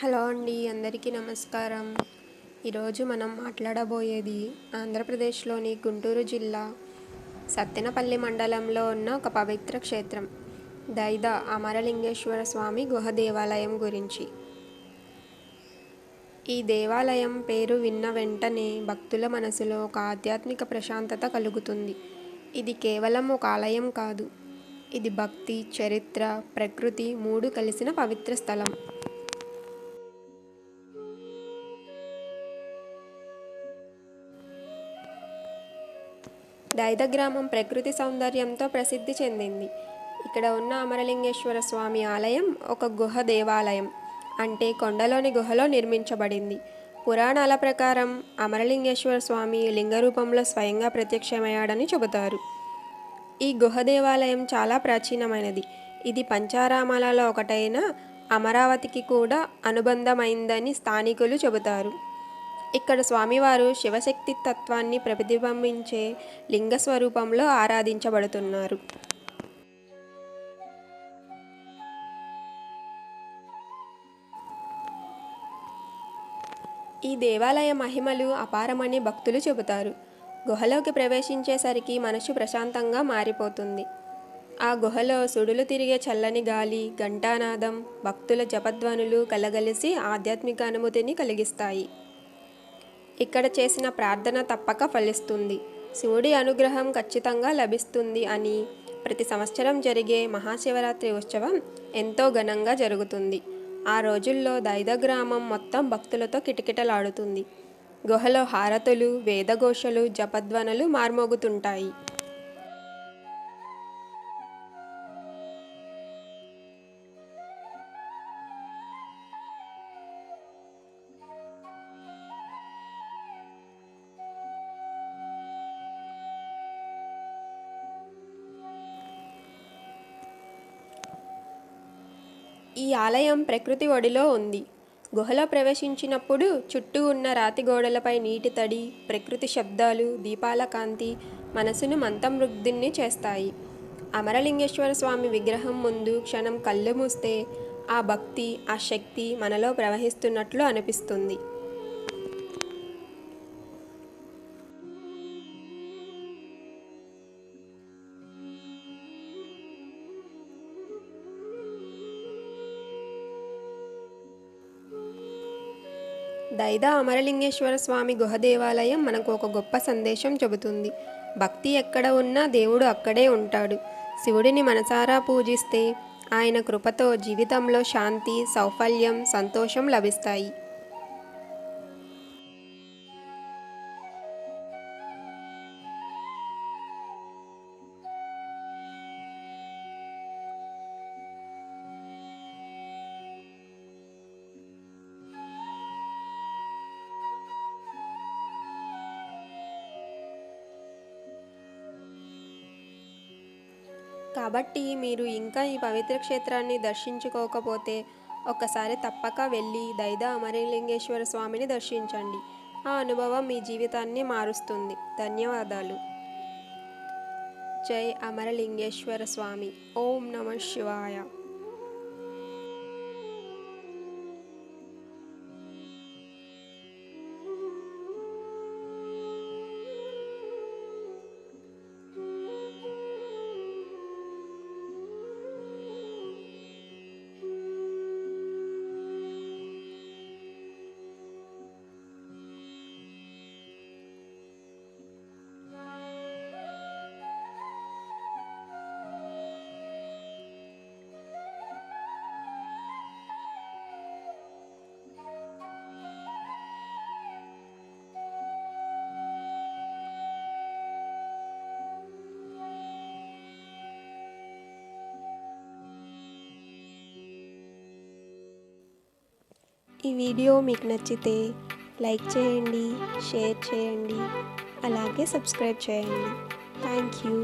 Hello అండి అందరికీ నమస్కారం. ఈరోజు మనం మాట్లాడబోయేది ఆంధ్రప్రదేశ్లోని గుంటూరు జిల్లా సత్తెనపల్లి మండలంలో ఉన్న ఒక పవిత్ర క్షేత్రం దైద అమరలింగేశ్వర స్వామి గుహ దేవాలయం గురించి. ఈ దేవాలయం పేరు విన్న వెంటనే భక్తుల మనసులో ఒక ఆధ్యాత్మిక ప్రశాంతత కలుగుతుంది. ఇది కేవలం ఒక ఆలయం కాదు ఇది భక్తి చరిత్ర ప్రకృతి మూడు కలిసిన పవిత్ర స్థలం. దైద గ్రామం ప్రకృతి సౌందర్యంతో ప్రసిద్ధి చెందింది. ఇక్కడ ఉన్న అమరలింగేశ్వర స్వామి ఆలయం ఒక గుహ దేవాలయం అంటే కొండలోని గుహలో నిర్మించబడింది. పురాణాల ప్రకారం అమరలింగేశ్వర స్వామి లింగ రూపంలో స్వయంగా ప్రత్యక్షమయ్యాడని చెబుతారు. ఈ గుహ దేవాలయం చాలా ప్రాచీనమైనది. ఇది పంచారామాలలో ఒకటైన అమరావతికి కూడా అనుబంధమైందని స్థానికులు చెబుతారు. ఇక్కడ స్వామివారు శివశక్తి తత్వాన్ని ప్రతిబింబించే లింగ స్వరూపంలో ఆరాధించబడుతున్నారు. ఈ దేవాలయ మహిమలు అపారమని భక్తులు చెబుతారు. గుహలోకి ప్రవేశించేసరికి మనసు ప్రశాంతంగా మారిపోతుంది. ఆ గుహలో సుడులు తిరిగే చల్లని గాలి ఘంటానాదం భక్తుల జపధ్వనులు కలగలిసి ఆధ్యాత్మిక అనుమతిని కలిగిస్తాయి. ఇక్కడ చేసిన ప్రార్థన తప్పక ఫలిస్తుంది. శివుడి అనుగ్రహం ఖచ్చితంగా లభిస్తుంది అని ప్రతి సంవత్సరం జరిగే మహాశివరాత్రి ఉత్సవం ఎంతో ఘనంగా జరుగుతుంది. ఆ రోజుల్లో దైద గ్రామం మొత్తం భక్తులతో కిటకిటలాడుతుంది. గుహలో హారతులు వేదఘోషలు జపధ్వనులు మార్మోగుతుంటాయి. ఈ ఆలయం ప్రకృతి ఒడిలో ఉంది. గుహలో ప్రవేశించినప్పుడు చుట్టూ ఉన్న రాతి గోడలపై నీటి తడి ప్రకృతి శబ్దాలు దీపాల కాంతి మనసును మంతమృగ్ధుని చేస్తాయి. అమరలింగేశ్వర స్వామి విగ్రహం ముందు క్షణం కళ్ళు మూస్తే ఆ భక్తి ఆ శక్తి మనలో ప్రవహిస్తున్నట్లు అనిపిస్తుంది. దైదా అమరలింగేశ్వర స్వామి గుహ దేవాలయం మనకు ఒక గొప్ప సందేశం చెబుతుంది. భక్తి ఎక్కడ ఉన్నా దేవుడు అక్కడే ఉంటాడు. శివుడిని మనసారా పూజిస్తే ఆయన కృపతో జీవితంలో శాంతి సౌఫల్యం సంతోషం లభిస్తాయి. కాబట్టి మీరు ఇంకా ఈ పవిత్ర క్షేత్రాన్ని దర్శించుకోకపోతే ఒక్కసారి తప్పక వెళ్ళి దైద అమరలింగేశ్వర స్వామిని దర్శించండి. ఆ అనుభవం మీ జీవితాన్ని మారుస్తుంది. ధన్యవాదాలు. జై అమరలింగేశ్వర స్వామి. ఓం నమ శివాయ. ఈ వీడియో మీకు నచ్చితే లైక్ చేయండి షేర్ చేయండి అలాగే సబ్స్క్రైబ్ చేయండి. Thank you.